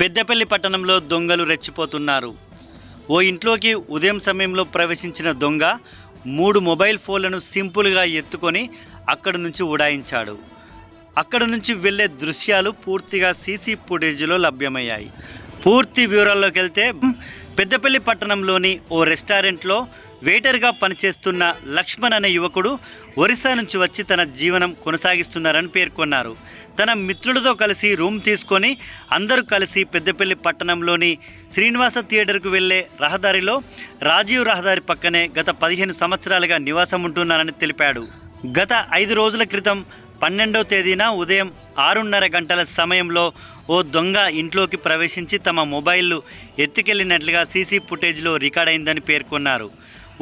పెద్దపల్లి పట్టణంలో దొంగలు రెచ్చిపోతున్నారు. ఓ ఇంట్లోకి ఉదయం సమయంలో ప్రవేశించిన దొంగ మూడు మొబైల్ ఫోన్లను సింపుల్గా ఎత్తుకొని అక్కడి నుంచి ఉడాయించాడు. అక్కడ నుంచి వెళ్ళే దృశ్యాలు పూర్తిగా సీసీ ఫుటేజ్లో లభ్యమయ్యాయి. పూర్తి వివరాల్లోకి వెళ్తే పెద్దపల్లి పట్టణంలోని ఓ రెస్టారెంట్లో వెయిటర్గా పనిచేస్తున్న లక్ష్మణ్ అనే యువకుడు ఒరిస్సా నుంచి వచ్చి తన జీవనం కొనసాగిస్తున్నారని పేర్కొన్నారు. తన మిత్రులతో కలిసి రూమ్ తీసుకొని అందరూ కలిసి పెద్దపల్లి పట్టణంలోని శ్రీనివాస థియేటర్కు వెళ్ళే రహదారిలో రాజీవ్ రహదారి పక్కనే గత పదిహేను సంవత్సరాలుగా నివాసం ఉంటున్నారని తెలిపాడు. గత ఐదు రోజుల క్రితం పన్నెండో తేదీన ఉదయం ఆరున్నర గంటల సమయంలో ఓ దొంగ ఇంట్లోకి ప్రవేశించి తమ మొబైల్లు ఎత్తుకెళ్ళినట్లుగా సీసీ ఫుటేజ్లో రికార్డ్ అయిందని పేర్కొన్నారు.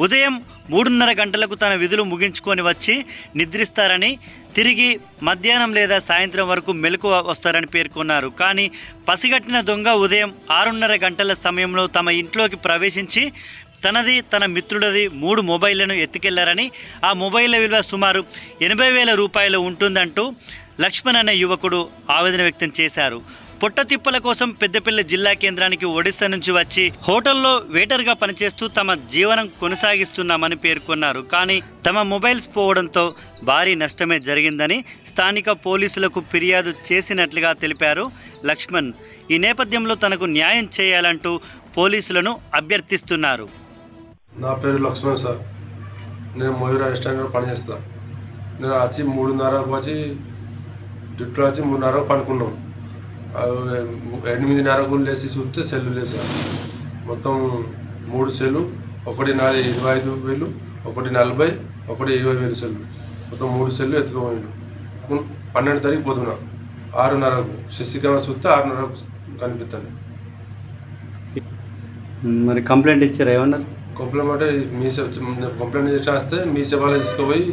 ఉదయం మూడున్నర గంటలకు తన విధులు ముగించుకొని వచ్చి నిద్రిస్తారని తిరిగి మధ్యాహ్నం లేదా సాయంత్రం వరకు మెలకు వస్తారని పేర్కొన్నారు. కానీ పసిగట్టిన దొంగ ఉదయం ఆరున్నర గంటల సమయంలో తమ ఇంట్లోకి ప్రవేశించి తనది తన మిత్రుడిది మూడు మొబైళ్ళను ఎత్తుకెళ్ళారని ఆ మొబైల్ విలువ సుమారు ఎనభై వేల రూపాయలు ఉంటుందంటూ లక్ష్మణ్ అనే యువకుడు ఆవేదన వ్యక్తం చేశారు. పొట్టతిప్పల కోసం పెద్దపల్లి జిల్లా కేంద్రానికి ఒడిశా నుంచి వచ్చి హోటల్లో వెయిటర్గా పనిచేస్తూ తమ జీవనం కొనసాగిస్తున్నామని పేర్కొన్నారు. కానీ తమ మొబైల్స్ పోవడంతో భారీ నష్టమే జరిగిందని స్థానిక పోలీసులకు ఫిర్యాదు చేసినట్లుగా తెలిపారు లక్ష్మణ్. ఈ నేపథ్యంలో తనకు న్యాయం చేయాలంటూ పోలీసులను అభ్యర్థిస్తున్నారు. నా పేరు లక్ష్మణ్ సార్. నేను మయూరా రెస్టారెంట్లో పనిచేస్తాను నేను వచ్చి మూడున్నరకు వచ్చి జుట్లో వచ్చి మూడున్నరకు పడుకున్నాం ఎనిమిదిన్నరకు లేచి చూస్తే సెల్లు లేదు సార్ మొత్తం మూడు సెల్లు ఒకటి నాది ఇరవై ఐదు వేలు ఒకటి నలభై ఒకటి ఇరవై వేలు సెల్లు. మొత్తం మూడు సెల్లు ఎత్తుకుపోయిండు. పన్నెండు తారీఖు పొద్దున ఆరున్నరకు కెమెరా చూస్తే ఆరున్నరకు కనిపిస్తాను మరి కంప్లైంట్ ఇచ్చారు ఏమన్నారు? కంప్లైంట్ అంటే మీ కంప్లైంట్ చేస్తే మీ సేవలో తీసుకుపోయి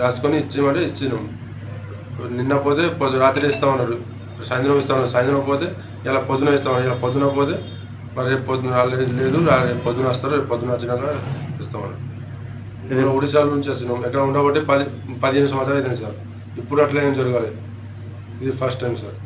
రాసుకొని ఇచ్చామంటే ఇచ్చినాం. నిన్న పోతే రాత్రి ఇస్తామన్నారు సాయంత్రం ఇస్తామన్నారు సాయంత్రం పోతే ఇలా పొద్దున ఇస్తామన్నారు ఇలా పొద్దున పోతే మరి రేపు పొద్దున లేదు రేపు పొద్దున వస్తారు రేపు పొద్దున వచ్చినాక ఇస్తామన్నారు మేము ఒడిశాల నుంచి వచ్చినాం. ఎక్కడ ఉండబట్టి పది పదిహేను సంవత్సరాలు అవుతుంది సార్. ఇప్పుడు అట్లా ఏం జరగాలి ఇది ఫస్ట్ టైం సార్